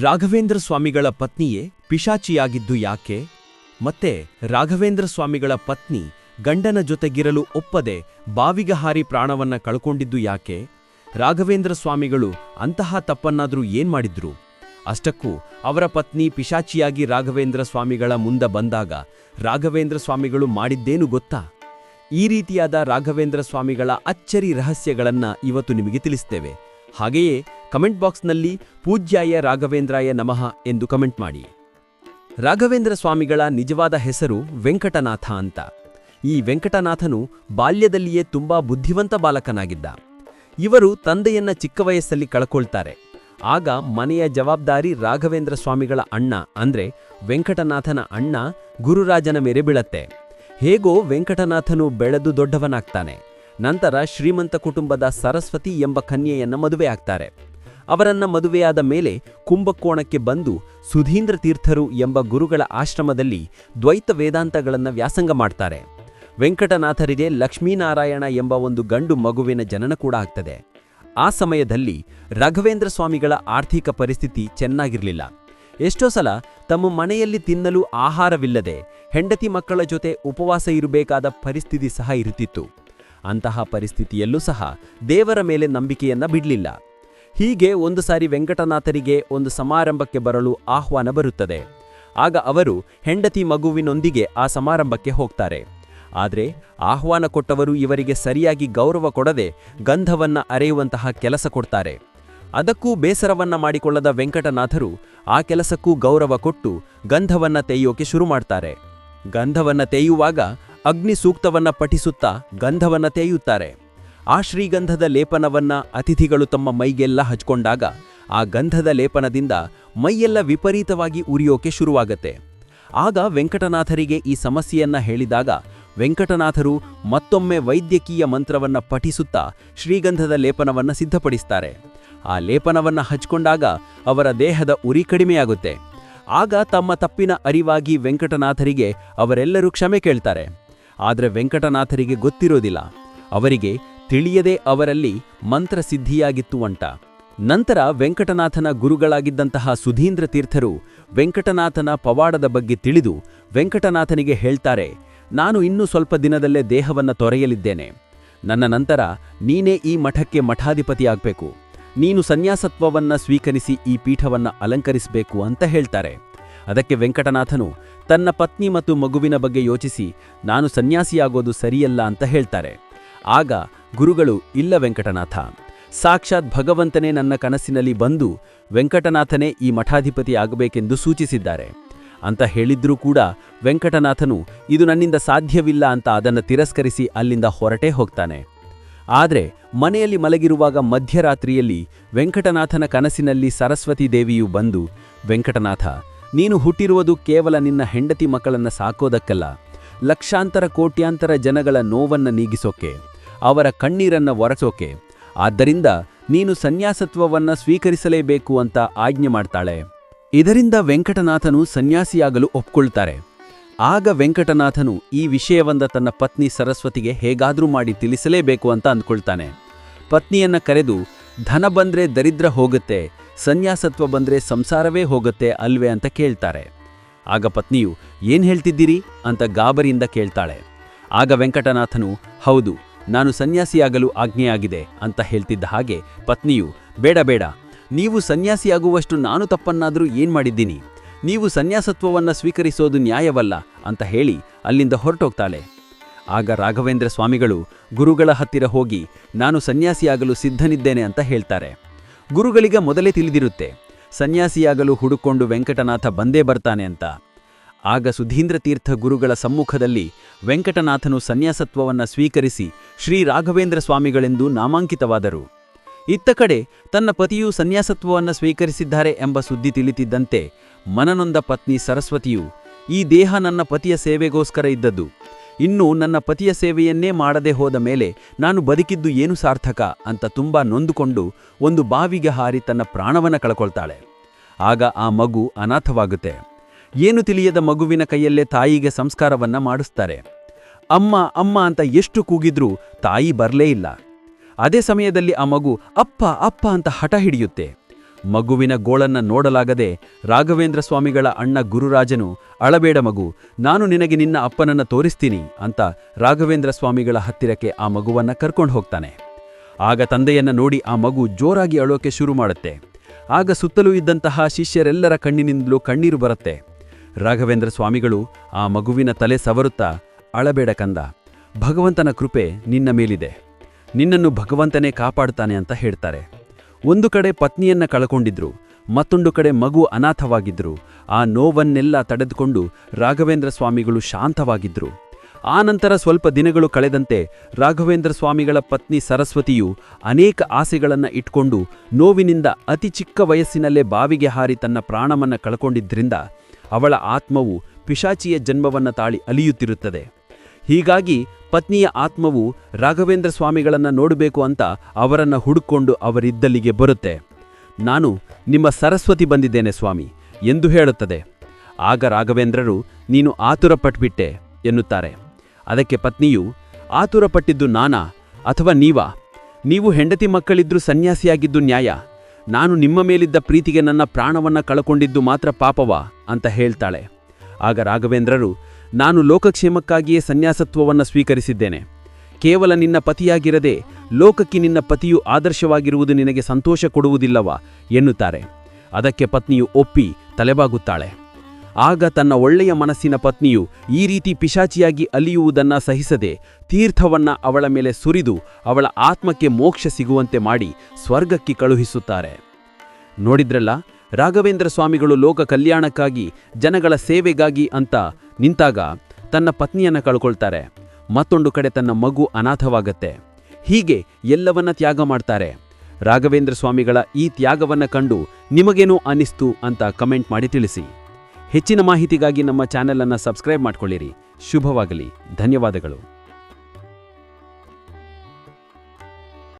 ರಾಘವೇಂದ್ರ ಸ್ವಾಮಿಗಳ ಪತ್ನಿಯೇ ಪಿಶಾಚಿಯಾಗಿದ್ದು ಯಾಕೆ? ಮತ್ತೆ ರಾಘವೇಂದ್ರ ಸ್ವಾಮಿಗಳ ಪತ್ನಿ ಗಂಡನ ಜೊತೆಗಿರಲು ಒಪ್ಪದೆ ಬಾವಿಗಹಾರಿ ಪ್ರಾಣವನ್ನ ಕಳ್ಕೊಂಡಿದ್ದು ಯಾಕೆ? ರಾಘವೇಂದ್ರ ಸ್ವಾಮಿಗಳು ಅಂತಹ ತಪ್ಪನ್ನಾದರೂ ಏನ್ ಮಾಡಿದ್ರು? ಅಷ್ಟಕ್ಕೂ ಅವರ ಪತ್ನಿ ಪಿಶಾಚಿಯಾಗಿ ರಾಘವೇಂದ್ರ ಸ್ವಾಮಿಗಳ ಮುಂದ ಬಂದಾಗ ರಾಘವೇಂದ್ರ ಸ್ವಾಮಿಗಳು ಮಾಡಿದ್ದೇನು ಗೊತ್ತಾ? ಈ ರೀತಿಯಾದ ರಾಘವೇಂದ್ರ ಸ್ವಾಮಿಗಳ ಅಚ್ಚರಿ ರಹಸ್ಯಗಳನ್ನ ಇವತ್ತು ನಿಮಗೆ ತಿಳಿಸ್ತೇವೆ. ಹಾಗೆಯೇ ಕಮೆಂಟ್ ಬಾಕ್ಸ್ನಲ್ಲಿ ಪೂಜ್ಯಾಯ ರಾಘವೇಂದ್ರಾಯ ನಮಃ ಎಂದು ಕಮೆಂಟ್ ಮಾಡಿ. ರಾಘವೇಂದ್ರ ಸ್ವಾಮಿಗಳ ನಿಜವಾದ ಹೆಸರು ವೆಂಕಟನಾಥ ಅಂತ. ಈ ವೆಂಕಟನಾಥನು ಬಾಲ್ಯದಲ್ಲಿಯೇ ತುಂಬಾ ಬುದ್ಧಿವಂತ ಬಾಲಕನಾಗಿದ್ದ. ಇವರು ತಂದೆಯನ್ನ ಚಿಕ್ಕ ವಯಸ್ಸಲ್ಲಿ ಕಳ್ಕೊಳ್ತಾರೆ. ಆಗ ಮನೆಯ ಜವಾಬ್ದಾರಿ ರಾಘವೇಂದ್ರ ಸ್ವಾಮಿಗಳ ಅಣ್ಣ ಅಂದ್ರೆ ವೆಂಕಟನಾಥನ ಅಣ್ಣ ಗುರುರಾಜನ ಮೇರೆ ಬೀಳತ್ತೆ. ಹೇಗೋ ವೆಂಕಟನಾಥನು ಬೆಳೆದು ದೊಡ್ಡವನಾಗ್ತಾನೆ. ನಂತರ ಶ್ರೀಮಂತ ಕುಟುಂಬದ ಸರಸ್ವತಿ ಎಂಬ ಕನ್ಯೆಯನ್ನ ಮದುವೆ ಆಗ್ತಾರೆ ಅವರನ್ನ ಮದುವೆಯಾದ ಮೇಲೆ ಕುಂಭಕೋಣಕ್ಕೆ ಬಂದು ಸುಧೀಂದ್ರ ತೀರ್ಥರು ಎಂಬ ಗುರುಗಳ ಆಶ್ರಮದಲ್ಲಿ ದ್ವೈತ ವೇದಾಂತಗಳನ್ನು ವ್ಯಾಸಂಗ ಮಾಡ್ತಾರೆ. ವೆಂಕಟನಾಥರಿಗೆ ಲಕ್ಷ್ಮೀನಾರಾಯಣ ಎಂಬ ಒಂದು ಗಂಡು ಮಗುವಿನ ಜನನ ಕೂಡ ಆಗ್ತದೆ. ಆ ಸಮಯದಲ್ಲಿ ರಾಘವೇಂದ್ರ ಸ್ವಾಮಿಗಳ ಆರ್ಥಿಕ ಪರಿಸ್ಥಿತಿ ಚೆನ್ನಾಗಿರಲಿಲ್ಲ. ಎಷ್ಟೋ ಸಲ ತಮ್ಮ ಮನೆಯಲ್ಲಿ ತಿನ್ನಲು ಆಹಾರವಿಲ್ಲದೆ ಹೆಂಡತಿ ಮಕ್ಕಳ ಜೊತೆ ಉಪವಾಸ ಇರಬೇಕಾದ ಪರಿಸ್ಥಿತಿ ಸಹ ಇರುತ್ತಿತ್ತು. ಅಂತಹ ಪರಿಸ್ಥಿತಿಯಲ್ಲೂ ಸಹ ದೇವರ ಮೇಲೆ ನಂಬಿಕೆಯನ್ನ ಬಿಡಲಿಲ್ಲ. ಹೀಗೆ ಒಂದು ಸಾರಿ ವೆಂಕಟನಾಥರಿಗೆ ಒಂದು ಸಮಾರಂಭಕ್ಕೆ ಬರಲು ಆಹ್ವಾನ ಬರುತ್ತದೆ. ಆಗ ಅವರು ಹೆಂಡತಿ ಮಗುವಿನೊಂದಿಗೆ ಆ ಸಮಾರಂಭಕ್ಕೆ ಹೋಗ್ತಾರೆ. ಆದರೆ ಆಹ್ವಾನ ಕೊಟ್ಟವರು ಇವರಿಗೆ ಸರಿಯಾಗಿ ಗೌರವ ಕೊಡದೆ ಗಂಧವನ್ನ ಅರೆಯುವಂತಹ ಕೆಲಸ ಕೊಡ್ತಾರೆ. ಅದಕ್ಕೂ ಬೇಸರವನ್ನ ಮಾಡಿಕೊಳ್ಳದ ವೆಂಕಟನಾಥರು ಆ ಕೆಲಸಕ್ಕೂ ಗೌರವ ಕೊಟ್ಟು ಗಂಧವನ್ನ ತೆಯ್ಯೋಕೆ ಶುರು ಮಾಡ್ತಾರೆ. ಗಂಧವನ್ನ ತೇಯುವಾಗ ಅಗ್ನಿ ಸೂಕ್ತವನ್ನ ಪಠಿಸುತ್ತಾ ಗಂಧವನ್ನ ತೇಯುತ್ತಾರೆ ಆ ಶ್ರೀಗಂಧದ ಲೇಪನವನ್ನ ಅತಿಥಿಗಳು ತಮ್ಮ ಮೈಗೆಲ್ಲ ಹಚ್ಕೊಂಡಾಗ ಆ ಗಂಧದ ಲೇಪನದಿಂದ ಮೈಯೆಲ್ಲ ವಿಪರೀತವಾಗಿ ಉರಿಯೋಕೆ ಶುರುವಾಗತ್ತೆ. ಆಗ ವೆಂಕಟನಾಥರಿಗೆ ಈ ಸಮಸ್ಯೆಯನ್ನ ಹೇಳಿದಾಗ ವೆಂಕಟನಾಥರು ಮತ್ತೊಮ್ಮೆ ವೈದ್ಯಕೀಯ ಮಂತ್ರವನ್ನ ಪಠಿಸುತ್ತಾ ಶ್ರೀಗಂಧದ ಲೇಪನವನ್ನ ಸಿದ್ಧಪಡಿಸ್ತಾರೆ. ಆ ಲೇಪನವನ್ನ ಹಚ್ಕೊಂಡಾಗ ಅವರ ದೇಹದ ಉರಿ ಕಡಿಮೆಯಾಗುತ್ತೆ. ಆಗ ತಮ್ಮ ತಪ್ಪಿನ ಅರಿವಾಗಿ ವೆಂಕಟನಾಥರಿಗೆ ಅವರೆಲ್ಲರೂ ಕ್ಷಮೆ ಕೇಳ್ತಾರೆ. ಆದರೆ ವೆಂಕಟನಾಥರಿಗೆ ಗೊತ್ತಿರೋದಿಲ್ಲ. ಅವರಿಗೆ ತಿಳಿಯದೆ ಅವರಲ್ಲಿ ಮಂತ್ರ ಸಿದ್ಧಿಯಾಗಿತ್ತು ಅಂಟ ನಂತರ ವೆಂಕಟನಾಥನ ಗುರುಗಳಾಗಿದ್ದಂತಹ ಸುಧೀಂದ್ರ ತೀರ್ಥರು ವೆಂಕಟನಾಥನ ಪವಾಡದ ಬಗ್ಗೆ ತಿಳಿದು ವೆಂಕಟನಾಥನಿಗೆ ಹೇಳ್ತಾರೆ, ನಾನು ಇನ್ನೂ ಸ್ವಲ್ಪ ದಿನದಲ್ಲೇ ದೇಹವನ್ನು ತೊರೆಯಲಿದ್ದೇನೆ. ನನ್ನ ನಂತರ ನೀನೇ ಈ ಮಠಕ್ಕೆ ಮಠಾಧಿಪತಿಯಾಗಬೇಕು. ನೀನು ಸನ್ಯಾಸತ್ವವನ್ನ ಸ್ವೀಕರಿಸಿ ಈ ಪೀಠವನ್ನು ಅಲಂಕರಿಸಬೇಕು ಅಂತ ಹೇಳ್ತಾರೆ. ಅದಕ್ಕೆ ವೆಂಕಟನಾಥನು ತನ್ನ ಪತ್ನಿ ಮತ್ತು ಮಗುವಿನ ಬಗ್ಗೆ ಯೋಚಿಸಿ, ನಾನು ಸನ್ಯಾಸಿಯಾಗೋದು ಸರಿಯಲ್ಲ ಅಂತ ಹೇಳ್ತಾರೆ. ಆಗ ಗುರುಗಳು ಇಲ್ಲ ವೆಂಕಟನಾಥ. ಸಾಕ್ಷಾತ್ ಭಗವಂತನೇ ನನ್ನ ಕನಸಿನಲ್ಲಿ ಬಂದು ವೆಂಕಟನಾಥನೇ ಈ ಮಠಾಧಿಪತಿ ಆಗಬೇಕೆಂದು ಸೂಚಿಸಿದ್ದಾರೆ. ಅಂತ ಹೇಳಿದ್ರೂ ಕೂಡ ವೆಂಕಟನಾಥನು ಇದು ನನ್ನಿಂದ ಸಾಧ್ಯವಿಲ್ಲ ಅಂತ ಅದನ್ನು ತಿರಸ್ಕರಿಸಿ ಅಲ್ಲಿಂದ ಹೊರಟೇ ಹೋಗ್ತಾನೆ. ಆದರೆ ಮನೆಯಲ್ಲಿ ಮಲಗಿರುವಾಗ ಮಧ್ಯರಾತ್ರಿಯಲ್ಲಿ ವೆಂಕಟನಾಥನ ಕನಸಿನಲ್ಲಿ ಸರಸ್ವತಿ ದೇವಿಯು ಬಂದು, ವೆಂಕಟನಾಥ, ನೀನು ಹುಟ್ಟಿರುವುದು ಕೇವಲ ನಿನ್ನ ಹೆಂಡತಿ ಮಕ್ಕಳನ್ನ ಸಾಕೋದಕ್ಕಲ್ಲ. ಲಕ್ಷಾಂತರ ಕೋಟ್ಯಾಂತರ ಜನಗಳ ನೋವನ್ನು ನೀಗಿಸೋಕೆ. ಅವರ ಕಣ್ಣೀರನ್ನ ಒರೆಸೋಕೆ. ಆದ್ದರಿಂದ ನೀನು ಸನ್ಯಾಸತ್ವವನ್ನ ಸ್ವೀಕರಿಸಲೇಬೇಕು ಅಂತ ಆಜ್ಞೆ ಮಾಡ್ತಾಳೆ. ಇದರಿಂದ ವೆಂಕಟನಾಥನು ಸನ್ಯಾಸಿಯಾಗಲು ಒಪ್ಕೊಳ್ತಾರೆ. ಆಗ ವೆಂಕಟನಾಥನು ಈ ವಿಷಯವಂದ ತನ್ನ ಪತ್ನಿ ಸರಸ್ವತಿಗೆ ಹೇಗಾದರೂ ಮಾಡಿ ತಿಳಿಸಲೇಬೇಕು ಅಂತ ಅಂದ್ಕೊಳ್ತಾನೆ. ಪತ್ನಿಯನ್ನ ಕರೆದು, ಧನ ಬಂದ್ರೆ ದರಿದ್ರ ಹೋಗುತ್ತೆ, ಸನ್ಯಾಸತ್ವ ಬಂದ್ರೆ ಸಂಸಾರವೇ ಹೋಗುತ್ತೆ ಅಲ್ವೇ? ಅಂತ ಕೇಳ್ತಾರೆ. ಆಗ ಪತ್ನಿಯು, ಏನ್ ಹೇಳ್ತಿದ್ದೀರಿ? ಅಂತ ಗಾಬರಿಯಿಂದ ಕೇಳ್ತಾಳೆ. ಆಗ ವೆಂಕಟನಾಥನು, ಹೌದು ನಾನು ಸನ್ಯಾಸಿಯಾಗಲು ಆಜ್ಞೆಯಾಗಿದೆ ಅಂತ ಹೇಳ್ತಿದ್ದ ಹಾಗೆ, ಪತ್ನಿಯು, ಬೇಡ ಬೇಡ. ನೀವು ಸನ್ಯಾಸಿಯಾಗುವಷ್ಟು ನಾನು ತಪ್ಪನ್ನಾದರೂ ಏನ್ ಮಾಡಿದ್ದೀನಿ? ನೀವು ಸನ್ಯಾಸತ್ವವನ್ನ ಸ್ವೀಕರಿಸೋದು ನ್ಯಾಯವಲ್ಲ ಅಂತ ಹೇಳಿ ಅಲ್ಲಿಂದ ಹೊರಟೋಗ್ತಾಳೆ. ಆಗ ರಾಘವೇಂದ್ರ ಸ್ವಾಮಿಗಳು ಗುರುಗಳ ಹತ್ತಿರ ಹೋಗಿ, ನಾನು ಸನ್ಯಾಸಿಯಾಗಲು ಸಿದ್ಧನಿದ್ದೇನೆ ಅಂತ ಹೇಳ್ತಾರೆ. ಗುರುಗಳಿಗೆ ಮೊದಲೇ ತಿಳಿದಿರುತ್ತೆ, ಸನ್ಯಾಸಿಯಾಗಲು ಹುಡುಕೊಂಡು ವೆಂಕಟನಾಥ ಬಂದೇ ಬರ್ತಾನೆ ಅಂತ. ಆಗ ಸುಧೀಂದ್ರ ತೀರ್ಥ ಗುರುಗಳ ಸಮ್ಮುಖದಲ್ಲಿ ವೆಂಕಟನಾಥನು ಸನ್ಯಾಸತ್ವವನ್ನ ಸ್ವೀಕರಿಸಿ ಶ್ರೀ ರಾಘವೇಂದ್ರ ಸ್ವಾಮಿಗಳೆಂದು ನಾಮಾಂಕಿತವಾದರು. ಇತ್ತ ಕಡೆ ತನ್ನ ಪತಿಯು ಸನ್ಯಾಸತ್ವವನ್ನು ಸ್ವೀಕರಿಸಿದ್ದಾರೆ ಎಂಬ ಸುದ್ದಿ ತಿಳಿತಿದ್ದಂತೆ ಮನನೊಂದ ಪತ್ನಿ ಸರಸ್ವತಿಯು, ಈ ದೇಹ ನನ್ನ ಪತಿಯ ಸೇವೆಗೋಸ್ಕರ ಇದ್ದದ್ದು. ಇನ್ನು ನನ್ನ ಪತಿಯ ಸೇವೆಯನ್ನೇ ಮಾಡದೆ ಹೋದ ಮೇಲೆ ನಾನು ಬದುಕಿದ್ದು ಏನು ಸಾರ್ಥಕ? ಅಂತ ತುಂಬಾ ನೊಂದುಕೊಂಡು ಒಂದು ಬಾವಿಗೆ ಹಾರಿ ತನ್ನ ಪ್ರಾಣವನ್ನು ಕಳ್ಕೊಳ್ತಾಳೆ. ಆಗ ಆ ಮಗು ಅನಾಥವಾಗುತ್ತೆ. ಏನು ತಿಳಿಯದ ಮಗುವಿನ ಕೈಯಲ್ಲೇ ತಾಯಿಗೆ ಸಂಸ್ಕಾರವನ್ನ ಮಾಡಿಸ್ತಾರೆ. ಅಮ್ಮ ಅಮ್ಮ ಅಂತ ಎಷ್ಟು ಕೂಗಿದ್ರೂ ತಾಯಿ ಬರಲೇ ಇಲ್ಲ. ಅದೇ ಸಮಯದಲ್ಲಿ ಆ ಮಗು ಅಪ್ಪ ಅಪ್ಪ ಅಂತ ಹಠ ಹಿಡಿಯುತ್ತೆ. ಮಗುವಿನ ಗೋಳನ್ನ ನೋಡಲಾಗದೆ ರಾಘವೇಂದ್ರ ಸ್ವಾಮಿಗಳ ಅಣ್ಣ ಗುರುರಾಜನು, ಅಳಬೇಡ ಮಗು, ನಾನು ನಿನಗೆ ನಿನ್ನ ಅಪ್ಪನನ್ನ ತೋರಿಸ್ತೀನಿ ಅಂತ ರಾಘವೇಂದ್ರ ಸ್ವಾಮಿಗಳ ಹತ್ತಿರಕ್ಕೆ ಆ ಮಗುವನ್ನ ಕರ್ಕೊಂಡು ಹೋಗ್ತಾನೆ. ಆಗ ತಂದೆಯನ್ನ ನೋಡಿ ಆ ಮಗು ಜೋರಾಗಿ ಅಳೋಕೆ ಶುರು ಮಾಡುತ್ತೆ. ಆಗ ಸುತ್ತಲೂ ಇದ್ದಂತಹ ಶಿಷ್ಯರೆಲ್ಲರ ಕಣ್ಣಿನಿಂದಲೂ ಕಣ್ಣೀರು ಬರುತ್ತೆ. ರಾಘವೇಂದ್ರ ಸ್ವಾಮಿಗಳು ಆ ಮಗುವಿನ ತಲೆ ಸವರುತ್ತಾ, ಅಳಬೇಡ ಕಂದ, ಭಗವಂತನ ಕೃಪೆ ನಿನ್ನ ಮೇಲಿದೆ. ನಿನ್ನನ್ನು ಭಗವಂತನೇ ಕಾಪಾಡ್ತಾನೆ ಅಂತ ಹೇಳ್ತಾರೆ. ಒಂದು ಕಡೆ ಪತ್ನಿಯನ್ನ ಕಳಕೊಂಡಿದ್ರು, ಮತ್ತೊಂದು ಕಡೆ ಮಗು ಅನಾಥವಾಗಿದ್ರು, ಆ ನೋವನ್ನೆಲ್ಲ ತಡೆದುಕೊಂಡು ರಾಘವೇಂದ್ರ ಸ್ವಾಮಿಗಳು ಶಾಂತವಾಗಿದ್ರು. ಆನಂತರ ಸ್ವಲ್ಪ ದಿನಗಳು ಕಳೆದಂತೆ ರಾಘವೇಂದ್ರ ಸ್ವಾಮಿಗಳ ಪತ್ನಿ ಸರಸ್ವತಿಯು ಅನೇಕ ಆಸೆಗಳನ್ನು ಇಟ್ಕೊಂಡು ನೋವಿನಿಂದ ಅತಿ ಚಿಕ್ಕ ವಯಸ್ಸಿನಲ್ಲೇ ಬಾವಿಗೆ ಹಾರಿ ತನ್ನ ಪ್ರಾಣವನ್ನ ಕಳ್ಕೊಂಡಿದ್ರಿಂದ ಅವಳ ಆತ್ಮವು ಪಿಶಾಚಿಯ ಜನ್ಮವನ್ನ ತಾಳಿ ಅಲಿಯುತ್ತಿರುತ್ತದೆ. ಹೀಗಾಗಿ ಪತ್ನಿಯ ಆತ್ಮವು ರಾಘವೇಂದ್ರ ಸ್ವಾಮಿಗಳನ್ನು ನೋಡಬೇಕು ಅಂತ ಅವರನ್ನು ಹುಡುಕೊಂಡು ಅವರಿದ್ದಲ್ಲಿಗೆ ಬರುತ್ತೆ. ನಾನು ನಿಮ್ಮ ಸರಸ್ವತಿ ಬಂದಿದ್ದೇನೆ ಸ್ವಾಮಿ, ಎಂದು ಹೇಳುತ್ತದೆ. ಆಗ ರಾಘವೇಂದ್ರರು, ನೀನು ಆತುರಪಟ್ಬಿಟ್ಟೆ, ಎನ್ನುತ್ತಾರೆ. ಅದಕ್ಕೆ ಪತ್ನಿಯು, ಆತುರಪಟ್ಟಿದ್ದು ನಾನಾ ಅಥವಾ ನೀವಾ? ನೀವು ಹೆಂಡತಿ ಮಕ್ಕಳಿದ್ರೂ ಸನ್ಯಾಸಿಯಾಗಿದ್ದು ನ್ಯಾಯ. ನಾನು ನಿಮ್ಮ ಮೇಲಿದ್ದ ಪ್ರೀತಿಗೆ ನನ್ನ ಪ್ರಾಣವನ್ನ ಕಳಕೊಂಡಿದ್ದು ಮಾತ್ರ ಪಾಪವಾ? ಅಂತ ಹೇಳ್ತಾಳೆ. ಆಗ ರಾಘವೇಂದ್ರರು, ನಾನು ಲೋಕಕ್ಷೇಮಕ್ಕಾಗಿಯೇ ಸನ್ಯಾಸತ್ವವನ್ನು ಸ್ವೀಕರಿಸಿದ್ದೇನೆ. ಕೇವಲ ನಿನ್ನ ಪತಿಯಾಗಿರದೆ ಲೋಕಕ್ಕೆ ನಿನ್ನ ಪತಿಯು ಆದರ್ಶವಾಗಿರುವುದು ನಿನಗೆ ಸಂತೋಷ ಕೊಡುವುದಿಲ್ಲವಾ? ಎನ್ನುತ್ತಾರೆ. ಅದಕ್ಕೆ ಪತ್ನಿಯು ಒಪ್ಪಿ ತಲೆಬಾಗುತ್ತಾಳೆ. ಆಗ ತನ್ನ ಒಳ್ಳೆಯ ಮನಸ್ಸಿನ ಪತ್ನಿಯು ಈ ರೀತಿ ಪಿಶಾಚಿಯಾಗಿ ಅಲಿಯುವುದನ್ನ ಸಹಿಸದೆ ತೀರ್ಥವನ್ನ ಅವಳ ಮೇಲೆ ಸುರಿದು ಅವಳ ಆತ್ಮಕ್ಕೆ ಮೋಕ್ಷ ಸಿಗುವಂತೆ ಮಾಡಿ ಸ್ವರ್ಗಕ್ಕೆ ಕಳುಹಿಸುತ್ತಾರೆ. ನೋಡಿದ್ರಲ್ಲ, ರಾಘವೇಂದ್ರ ಸ್ವಾಮಿಗಳು ಲೋಕ ಕಲ್ಯಾಣಕ್ಕಾಗಿ ಜನಗಳ ಸೇವೆಗಾಗಿ ಅಂತ ನಿಂತಾಗ ತನ್ನ ಪತ್ನಿಯನ್ನ ಕಳ್ಕೊಳ್ತಾರೆ. ಮತ್ತೊಂದು ಕಡೆ ತನ್ನ ಮಗು ಅನಾಥವಾಗತ್ತೆ. ಹೀಗೆ ಎಲ್ಲವನ್ನ ತ್ಯಾಗ ಮಾಡ್ತಾರೆ. ರಾಘವೇಂದ್ರ ಸ್ವಾಮಿಗಳ ಈ ತ್ಯಾಗವನ್ನ ಕಂಡು ನಿಮಗೇನೋ ಅನಿಸ್ತು ಅಂತ ಕಮೆಂಟ್ ಮಾಡಿ ತಿಳಿಸಿ. ಹೆಚ್ಚಿನ ಮಾಹಿತಿಗಾಗಿ ನಮ್ಮ ಚಾನೆಲನ್ನು ಸಬ್ಸ್ಕ್ರೈಬ್ ಮಾಡ್ಕೊಳ್ಳಿರಿ. ಶುಭವಾಗಲಿ. ಧನ್ಯವಾದಗಳು.